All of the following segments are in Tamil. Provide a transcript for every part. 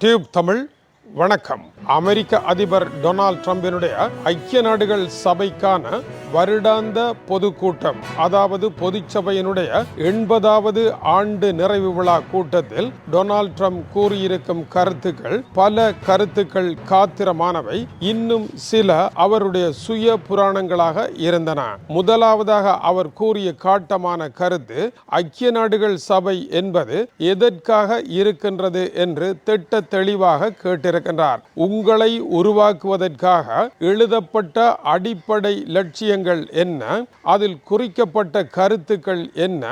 டியூப் தமிழ் வணக்கம். அமெரிக்க அதிபர் டொனால்ட் ட்ரம்பினுடைய ஐக்கிய நாடுகள் சபைக்கான வருடாந்த பொதுக்கூட்டம் அதாவது பொதுச்சபையினுடைய எண்பதாவது ஆண்டு நிறைவு விழா கூட்டத்தில் டொனால்ட் ட்ரம்ப் கூறியிருக்கும் கருத்துக்கள் பல கருத்துக்கள் காத்திரமானவை. இன்னும் சில அவருடைய சுய புராணங்களாக இருந்தன. முதலாவதாக அவர் கூறிய காட்டமான கருத்து ஐக்கிய நாடுகள் சபை என்பது எதற்காக இருக்கின்றது என்று திட்ட தெளிவாக கேட்டு வைத்திருக்கின்றார். உங்களை உருவாக்குவதற்காக எழுதப்பட்ட அடிப்படை லட்சியங்கள் என்ன? அதில் குறிக்கப்பட்ட கருத்துக்கள் என்ன?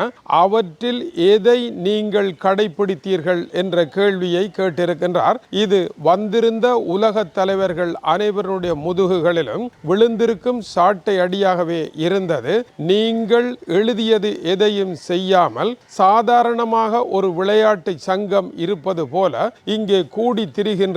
அவற்றில் எதை நீங்கள் கடைபிடித்தீர்கள் என்ற கேள்வியை கேட்டிருக்கின்றார். இது வந்திருந்த உலக தலைவர்கள் அனைவருடைய முதுகுகளிலும் விழுந்திருக்கும் சாட்டை அடியாகவே இருந்தது. நீங்கள் எழுதியது எதையும் செய்யாமல் சாதாரணமாக ஒரு விளையாட்டு சங்கம் இருப்பது போல இங்கே கூடி திரிகின்ற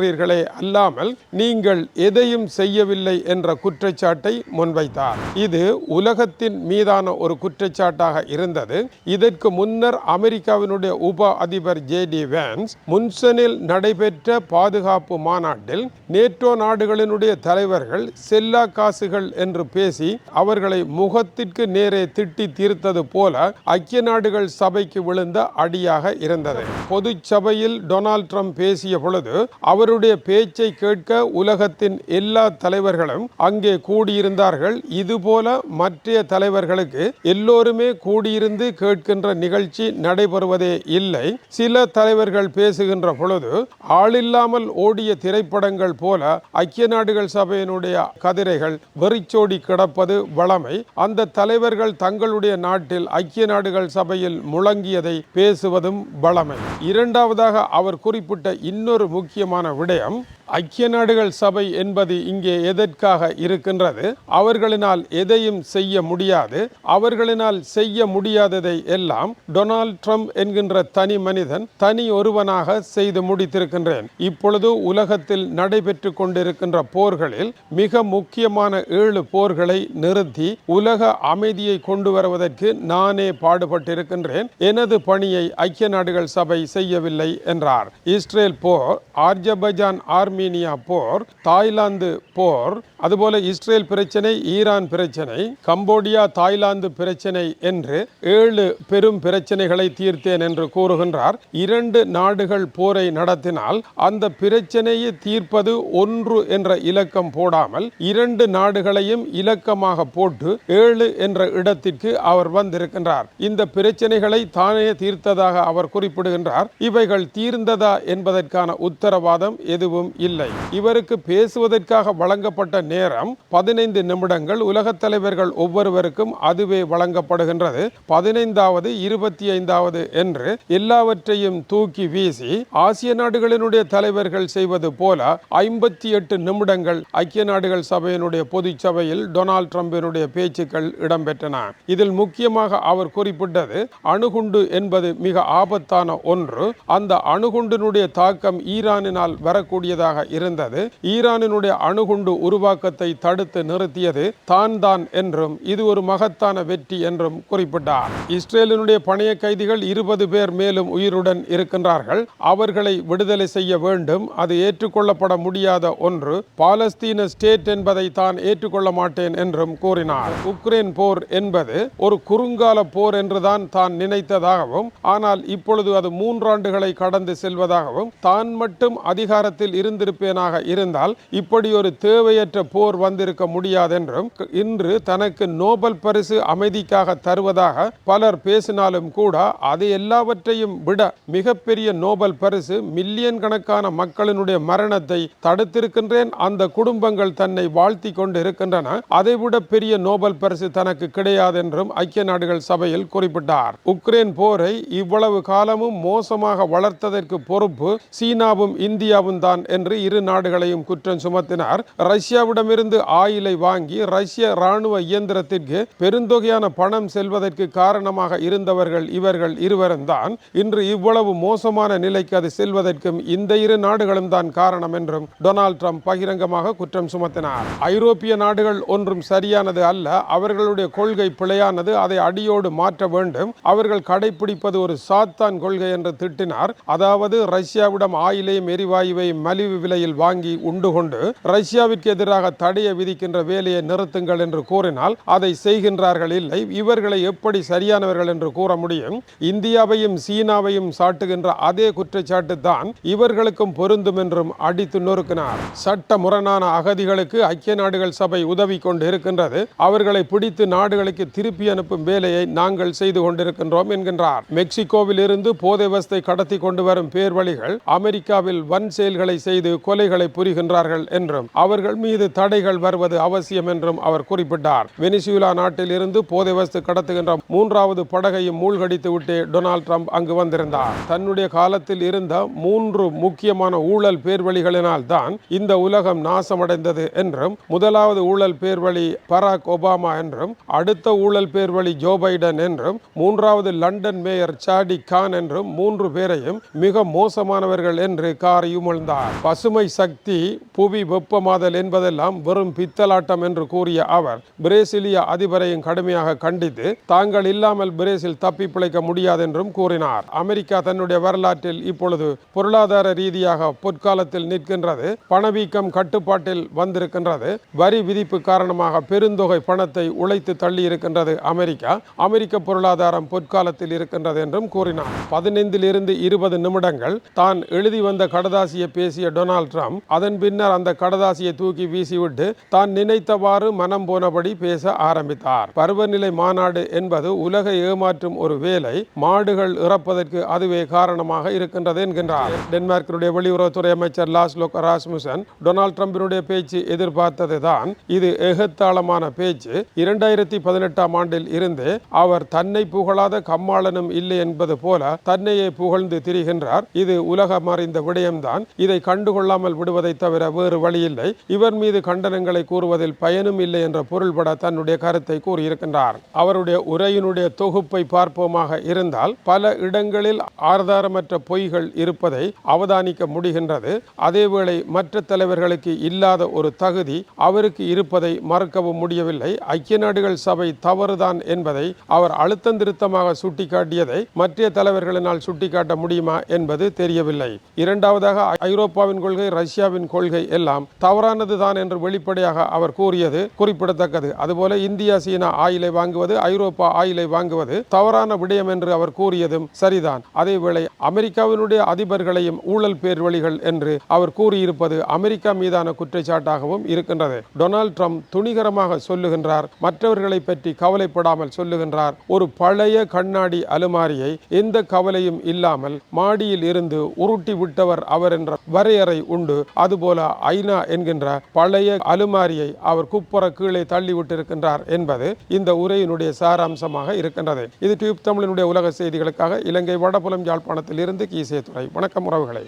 அல்லாமல் நீங்கள் எதையும் செய்யவில்லை என்ற குற்றச்சாட்டை முன்வைத்தார். இது உலகத்தின் மீதான ஒரு குற்றச்சாட்டாக இருந்தது. இதற்கு முன்னர் அமெரிக்காவினுடைய உப அதிபர் ஜே டி வேன்ஸ் முன்சனில் நடைபெற்ற பாதுகாப்பு மாநாட்டில் நேட்டோ நாடுகளினுடைய தலைவர்கள் செல்லா காசுகள் என்று பேசி அவர்களை முகத்திற்கு நேரே திட்டி தீர்த்தது போல ஐக்கிய நாடுகள் சபைக்கு விழுந்த அடியாக இருந்தது. பொது சபையில் டொனால்ட் ட்ரம்ப் பேசிய பொழுது அவருடைய பேச்சை கேட்க உலகத்தின் எல்லா தலைவர்களும் அங்கே கூடியிருந்தார்கள். இதுபோல மற்ற தலைவர்களுக்கு எல்லோருமே கூடியிருந்து கேட்கின்ற நிகழ்ச்சி நடைபெறுவதே இல்லை. சில தலைவர்கள் பேசுகின்ற பொழுது ஆளில்லாமல் ஓடிய திரைப்படங்கள் போல ஐக்கிய நாடுகள் சபையினுடைய கதிரைகள் வெறிச்சோடி கிடப்பது வளமை. அந்த தலைவர்கள் தங்களுடைய நாட்டில் ஐக்கிய நாடுகள் சபையில் முழங்கியதை பேசுவதும் வளமை. இரண்டாவதாக அவர் குறிப்பிட்ட இன்னொரு முக்கியமான விட விடயம் ஐக்கிய நாடுகள் சபை என்பது இங்கே எதற்காக இருக்கின்றது? அவர்களினால் எதையும் செய்ய முடியாது. அவர்களினால் செய்ய முடியாததை எல்லாம் டொனால்ட் ட்ரம்ப் என்கின்ற தனி மனிதன் தனி ஒருவனாக செய்து முடித்திருக்கின்றேன். இப்பொழுது உலகத்தில் நடைபெற்று கொண்டிருக்கின்ற போர்களில் மிக முக்கியமான ஏழு போர்களை நிறுத்தி உலக அமைதியை கொண்டு வருவதற்கு நானே பாடுபட்டிருக்கின்றேன். எனது பணியை ஐக்கிய நாடுகள் சபை செய்யவில்லை என்றார். இஸ்ரேல் போர் ஆர்ஜபைஜான் ஆர்மீனியா போர் தாய்லாந்து போர் அதுபோல இஸ்ரேல் பிரச்சனை ஈரான் பிரச்சனை கம்போடியா தாய்லாந்து பிரச்சனை என்று ஏழு பெரும் பிரச்சனைகளை தீர்த்தேன் என்று கூறுகின்றார். இரண்டு நாடுகள் போரை நடத்தினால் அந்த பிரச்சனையை தீர்ப்பது ஒன்று என்ற இலக்கம் போடாமல் இரண்டு நாடுகளையும் இலக்கமாக போட்டு ஏழு என்ற இடத்திற்கு அவர் வந்திருக்கின்றார். இந்த பிரச்சனைகளை தானே தீர்த்ததாக அவர் குறிப்பிடுகின்றார். இவைகள் தீர்ந்ததா என்பதற்கான உத்தரவாதம் எதுவும் இல்லை. இல்லை. இவருக்கு பேசுவதற்காக வழங்கப்பட்ட நேரம் பதினைந்து நிமிடங்கள். உலகத் தலைவர்கள் ஒவ்வொருவருக்கும் அதுவே வழங்கப்படுகின்றது. பதினைந்தாவது இருபத்தி ஐந்தாவது என்று எல்லாவற்றையும் தூக்கி வீசி ஆசிய நாடுகளினுடைய தலைவர்கள் செய்வது போல ஐம்பத்தி எட்டு நிமிடங்கள் ஐக்கிய நாடுகள் சபையினுடைய பொதுச் சபையில் டொனால்ட் ட்ரம்பினுடைய பேச்சுக்கள் இடம்பெற்றன. இதில் முக்கியமாக அவர் குறிப்பிட்டது அணுகுண்டு என்பது மிக ஆபத்தான ஒன்று. அந்த அணுகுண்டினுடைய தாக்கம் ஈரானினால் வரக்கூடியதாக இருந்தது. ஈரானினுடைய அணுகுண்டு உருவாக்கத்தை தடுத்து நிறுத்தியது தான் தான் என்றும் இது ஒரு மகத்தான வெற்றி என்றும் குறிப்பிட்டார். இஸ்ரேலினுடைய பணைய கைதிகள் இருபது பேர் மேலும் உயிருடன் இருக்கின்றார்கள். அவர்களை விடுதலை செய்ய வேண்டும். அது ஏற்றுக்கொள்ளப்பட முடியாத ஒன்று. பாலஸ்தீன ஸ்டேட் என்பதை தான் ஏற்றுக்கொள்ள மாட்டேன் என்றும் கூறினார். உக்ரைன் போர் என்பது ஒரு குறுங்கால போர் என்றுதான் தான் நினைத்ததாகவும் ஆனால் இப்பொழுது அது மூன்றாண்டுகளை கடந்து செல்வதாகவும் தான் மட்டும் அதிகாரத்தில் வந்திருப்பேனாக இருந்தால் இப்படி ஒரு தேவையற்ற போர் வந்திருக்க முடியாதென்றும் இன்று தனக்கு நோபல் பரிசு அமைதிக்காக தருவதாக பலர் பேசினாலும் கூட அது எல்லாவற்றையும் விட மிகப்பெரிய நோபல் பரிசு மில்லியன் கணக்கான மக்களினுடைய மரணத்தை தடுத்திருக்கின்றேன். அந்த குடும்பங்கள் தன்னை வாழ்த்தி கொண்டு இருக்கின்றன அதைவிட பெரிய நோபல் பரிசு தனக்கு கிடையாது என்றும் ஐக்கிய நாடுகள் சபையில் குறிப்பிட்டார். உக்ரைன் போரை இவ்வளவு காலமும் மோசமாக வளர்த்ததற்கு பொறுப்பு சீனாவும் இந்தியாவும் தான் என்று என்று இரு நாடுகளையும் குற்றம் சுமத்தினார். ரஷ்யாவிடமிருந்து ஆயிலை வாங்கி ரஷ்ய ராணுவ இயந்திரத்திற்கு பெருந்தொகையான பணம் செல்வதற்கு காரணமாக இருந்தவர்கள் இவர்கள் இருவரும் தான். இன்று இவ்வளவு மோசமான நிலைக்கு அது செல்வதற்கும் இந்த இரு நாடுகளும் தான் காரணம் என்றும் டொனால்ட் ட்ரம்ப் பகிரங்கமாக குற்றம் சுமத்தினார். ஐரோப்பிய நாடுகள் ஒன்றும் சரியானது அல்ல. அவர்களுடைய கொள்கை பிழையானது அதை அடியோடு மாற்ற வேண்டும். அவர்கள் கடைபிடிப்பது ஒரு சாத்தான் கொள்கை என்று திட்டினார். அதாவது ரஷ்யாவிடம் ஆயிலையும் எரிவாயுவையும் மலிவு விலையில் வாங்கி உண்டு கொண்டு ரஷ்யாவிற்கு எதிராக தடையை விதிக்கின்ற வேலையை நிறுத்துங்கள் என்று கூறினால் அதை செய்கின்றார்கள் இல்லை. இவர்களை எப்படி சரியானவர்கள் என்று கூற முடியும்? இந்தியாவையும் சீனாவையும் சாட்டுகின்ற அதே குற்றச்சாட்டு தான் இவர்களுக்கும் பொருந்தும் என்றும் அடித்து நொறுக்கினார். சட்ட முரணான அகதிகளுக்கு ஐக்கிய நாடுகள் சபை உதவி கொண்டு இருக்கின்றது அவர்களை பிடித்து நாடுகளுக்கு திருப்பி அனுப்பும் வேலையை நாங்கள் செய்து கொண்டிருக்கின்றோம் என்கின்றார். மெக்சிகோவில் இருந்து போதை வஸ்தை கடத்தி கொண்டு வரும் பேர்வழிகள் அமெரிக்காவில் வன் செயல்களை செய்து செய்து கொலைகளை புரிகின்றார்கள் என்றும் அவர்கள் மீது தடைகள் வருவது அவசியம் என்றும் அவர் குறிப்பிட்டார். வெனிசுலா நாட்டில் இருந்து போதை வஸ்து கடத்துகின்ற மூன்றாவது படகையும் மூழ்கடித்துவிட்டு டொனால்ட் ட்ரம்ப் அங்கு வந்திருந்தார். தன்னுடைய காலத்தில் இருந்த மூன்று முக்கியமான ஊழல் பேர்வழிகளினால் தான் இந்த உலகம் நாசமடைந்தது என்றும் முதலாவது ஊழல் பேர்வழி பராக் ஒபாமா என்றும் அடுத்த ஊழல் பேர்வழி ஜோ பைடன் என்றும் மூன்றாவது லண்டன் மேயர் சாடி கான் என்றும் மூன்று பேரையும் மிக மோசமானவர்கள் என்று கார் யுமிழ்ந்தார் பசுமை சக்தி புவி வெப்பமாதல் என்பதெல்லாம் வெறும் பித்தலாட்டம் என்று கூறிய அவர் பிரேசிலிய அதிபரையும் கடுமையாக கண்டித்து தாங்கள் இல்லாமல் பிரேசில் தப்பி பிழைக்க முடியாது என்றும் கூறினார். அமெரிக்கா தன்னுடைய வரலாற்றில் இப்பொழுது பொருளாதார ரீதியாக பொற்காலத்தில் நிற்கின்றது பணவீக்கம் கட்டுப்பாட்டில் வந்திருக்கின்றது வரி விதிப்பு காரணமாக பெருந்தொகை பணத்தை உழைத்து தள்ளி இருக்கின்றது அமெரிக்கா அமெரிக்க பொருளாதாரம் பொற்காலத்தில் இருக்கின்றது என்றும் கூறினார். பதினைந்தில் இருந்து இருபது நிமிடங்கள் தான் எழுதி வந்த கடதாசியை பேசிய டொனால்ட் ட்ரம்ப் அதன் பின்னர் அந்த கடதாசியை தூக்கி வீசிவிட்டு தான் நினைத்தவாறு மனம் போனபடி பேச ஆரம்பித்தார். பருவநிலை மாநாடு என்பது உலகை ஏமாற்றும் ஒரு வேலை மாடுகள் இறப்பதற்கு அதுவே காரணமாக இருக்கின்றது என்கின்றார். டென்மார்க்கினுடைய வெளியுறவுத்துறை அமைச்சர் லாஸ் ராஸ்முசன் டொனால்ட் ட்ரம்பினுடைய பேச்சு எதிர்பார்த்தது தான் இது எகத்தாளமான பேச்சு. இரண்டாயிரத்தி பதினெட்டாம் ஆண்டில் இருந்து அவர் தன்னை புகழாத கம்மாளனும் இல்லை என்பது போல தன்னையே புகழ்ந்து திரிகின்றார். இது உலகம் அறிந்த விடயம்தான். இதை கண்டுகொள்ளாமல் விடுவதை தவிர வேறு வழியில்லை இவர் மீது கண்டனங்களை கூறுவதில் பயனும் இல்லை என்ற பொருள்பட தன்னுடைய கருத்தை கூறியிருக்கின்றார். அவருடைய உரையினுடைய தொகுப்பை பார்ப்போமாக இருந்தால் பல இடங்களில் ஆதாரமற்ற பொய்கள் இருப்பதை அவதானிக்க முடிகின்றது. அதேவேளை மற்ற தலைவர்களுக்கு இல்லாத ஒரு தகுதி அவருக்கு இருப்பதை மறுக்கவும் முடியவில்லை. ஐக்கிய நாடுகள் சபை தவறுதான் என்பதை அவர் அழுத்தம் திருத்தமாக சுட்டிக்காட்டியதை மற்ற தலைவர்களினால் சுட்டிக்காட்ட முடியுமா என்பது தெரியவில்லை. இரண்டாவதாக ஐரோப்பாவின் கொள்கை ரஷ்யாவின் கொள்கை எல்லாம் தவறானது தான் என்று வெளிப்படையாக அவர் கூறியது குறிப்பிடத்தக்கது. அதுபோல இந்தியா சீனா ஆயிலை வாங்குவது ஐரோப்பா ஆயிலை வாங்குவது தவறான விடயம் என்று அவர் கூறியதும் சரிதான். அதேவேளை அமெரிக்காவினுடைய அதிபர்களையும் ஊழல் பேர்வழிகள் என்று அவர் கூறியிருப்பது அமெரிக்கா மீதான குற்றச்சாட்டாகவும் இருக்கின்றது. டொனால்ட் ட்ரம்ப் துணிகரமாக சொல்லுகின்றார் மற்றவர்களை பற்றி கவலைப்படாமல் சொல்லுகின்றார். ஒரு பழைய கண்ணாடி அலுமாரியை எந்த கவலையும் இல்லாமல் மாடியில் இருந்து உருட்டி விட்டவர் அவர் என்ற வரையறை உண்டு. அதுபோல ஐநா என்கின்ற பழைய அலுமாரியை அவர் குப்புற கீழே தள்ளி விட்டிருக்கின்றார் என்பது இந்த உரையினுடைய சாராம்சமாக இருக்கின்றது. இது டியூப் தமிழினுடைய உலக செய்திகளுக்காக இலங்கை வடபுலம் யாழ்ப்பாணத்தில் இருந்து கீசே துறை வணக்கம் உறவுகளை.